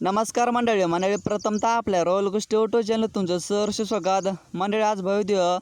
नमस्कार मंडळी मंडळी प्रथमतः आपल्या रॉयल गोष्टी ऑटो चॅनल तुमचं सहर्ष स्वागत. मंडळी आज भव्य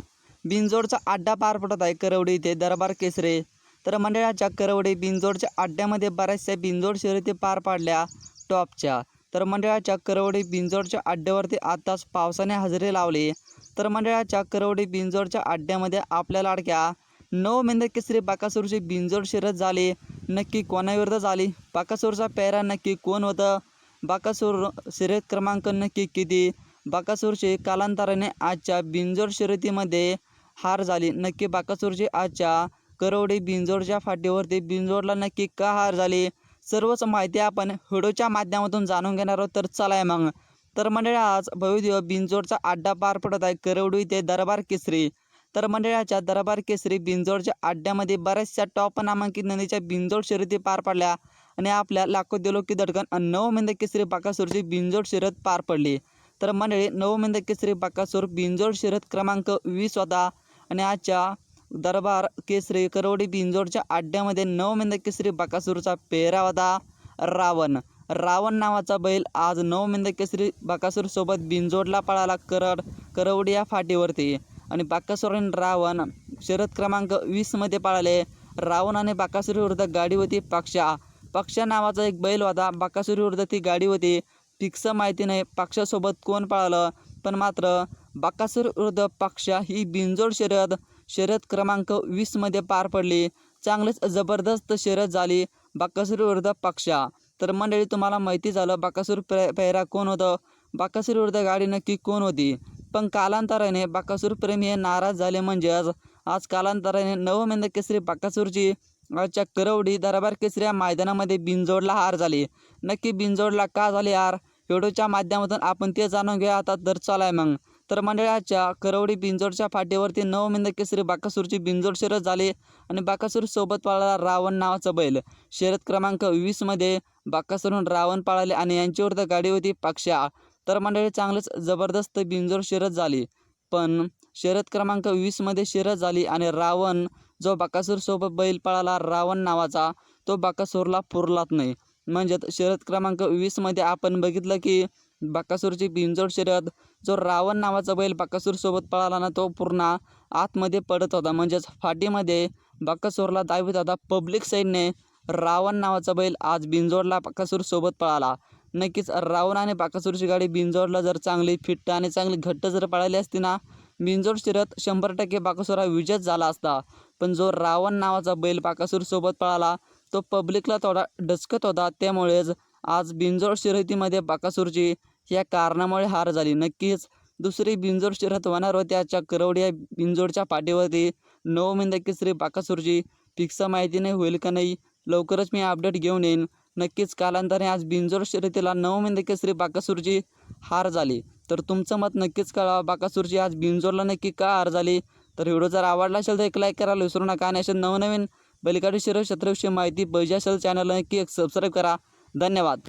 बिंजोडचा अड्डा पार पडत आहे करवडी इथे दरबार केसरे. तर मंडळाच्या करवडी बिंजोडच्या अड्ड्यामध्ये बऱ्याचशा बिंजोड शर्यती पार पाडल्या टॉपच्या. तर मंडळाच्या करवडी बिंजोडच्या अड्ड्यावरती आताच पावसाने हजेरी लावली. तर मंडळाच्या करवडी बिंजोडच्या अड्ड्यामध्ये आपल्या लाडक्या नऊ मेंदे केसरी बाकासूरची बिंजोड शर्यत झाली. नक्की कोणाविरुद्ध झाली? बाकासूरचा पेहरा नक्की कोण होतं? बाकासूर शर्यत क्रमांक नक्की किती? बाकासूरची कालांतराने आजच्या बिंजोड शर्यतीमध्ये हार झाली. नक्की बाकासूरची आजच्या करवडी बिंजोडच्या फाटीवरती बिंजोडला नक्की का हार झाली? सर्वच माहिती आपण व्हिडिओच्या माध्यमातून जाणून घेणार आहोत. तर चला मग. तर मंडळी आज भव्य बिंजोडचा अड्डा पार पडत आहे करवडी ते दरबार केसरी. तर मंडळाच्या दरबार केसरी बिंजोडच्या अड्ड्यामध्ये बऱ्याचशा टॉप नामांकित नदीच्या बिंजोड शर्यती पार पडल्या. आणि आपल्या लाखो दिलोकी दडकन आणि नऊ केसरी बाकासूरची बिंजोड शर्यत पार पडली. तर मंडळी नऊ केसरी बाकासूर बिंजोड शर्यत क्रमांक वीस होता. आणि आजच्या दरबार केसरी करवडी बिंजोडच्या आड्ड्यामध्ये नऊ केसरी बाकासूरचा पेहरा होता. रावण. रावण नावाचा बैल आज नऊ मेंद केसरी बाकासूरसोबत बिंजोडला पळाला करड करवडी या फाटीवरती. आणि बाकासूर आणि रावण शरद क्रमांक वीसमध्ये पळाले. रावण आणि बाकासूर विरुद्ध गाडी होती पक्षा पक्षा नावाचा एक बैल होता बाकासुरीवर ती गाडी होती. फिक्स माहिती नाही पक्षासोबत कोण पळालं? पण मात्र बाकासूर विरुद्ध पक्षा ही बिनजोड शर्यत शर्यत क्रमांक वीसमध्ये पार पडली. चांगलीच जबरदस्त शर्यत झाली बाकासूर विरुद्ध पक्षा. तर मंडळी तुम्हाला माहिती झालं बाकासूर पे पेहरा कोण होतं? बाकासूर विरुद्ध गाडी नक्की कोण होती? पण कालांतराने बाकासूर प्रेमी हे नाराज झाले म्हणजेच आज कालांतराने नवमेंद केसरी बाकासूरची आजच्या करवडी दरबार केसऱ्या मैदानामध्ये बिंजोडला हार झाली. नक्की बिंजोडला का झाली हार? व्हिडिओच्या माध्यमातून आपण ते जाणून घेऊया. आता तर चालाय मग. तर मंडळाच्या करवडी बिंजोडच्या फाटीवरती नवमिंद केसरी बाकासूरची बिंजोड शर्यत झाली आणि बाकासूर सोबत पळाला रावण नावाचा बैल. शर्यत क्रमांक वीसमध्ये बाकासूरून रावण पाळाले आणि यांच्यावर गाडी होती पक्ष्या तर मंडळी चांगलंच जबरदस्त बिंजोड शर्यत झाली. पण शर्यत क्रमांक वीसमध्ये शर्यत झाली आणि रावण जो बकासूरसोबत बैल पळाला रावण नावाचा तो बकासूरला पुरलाच नाही. म्हणजेच शर्यत क्रमांक वीसमध्ये आपण बघितलं की बकासूरची बिनजोड शर्यत जो रावण नावाचा बैल बकासूरसोबत पळाला ना तो पूर्ण आतमध्ये पडत होता. म्हणजेच फाटीमध्ये बकासूरला दावित होता पब्लिक साईडने रावण नावाचा बैल आज बिंजोडला बकासूरसोबत पळाला. नक्कीच रावण आणि बाकासूरची गाडी बिंजोडला जर चांगली फिट्ट आणि चांगली घट्ट जर पळाली असती ना बिनजोड शर्यत शंभर टक्के बाकासूर हा विजयच झाला असता. पण जो रावण नावाचा बैल बाकासूरसोबत पळाला तो पब्लिकला थोडा डचकत होता. त्यामुळेच आज बिनजोड शर्यतीमध्ये बाकासूरची या कारणामुळे हार झाली. नक्कीच दुसरी बिंजोड शर्यत होणार होती आजच्या या बिंजोडच्या पाठीवरती नऊ मिंद श्री बाकासूरची फिक्स माहिती नाही होईल का नाही लवकरच मी अपडेट घेऊन येईन. नक्कीच कालांतराने आज बिंजोड शर्यतीला नऊ मिंद श्री बाकासूरची हार झाली. तर तुमचं मत नक्कीच कळवा. बाकासूरची आज बिंजोरला नक्की का हार झाली? तर व्हिडिओ जर आवडला असेल तर एक लाईक करायला विसरू नका. आणि अशा नवनवीन बैलगाडी शर्यत क्षेत्राविषयी माहिती पाहिजे असेल चॅनलला नक्की एक सबस्क्राईब करा. धन्यवाद.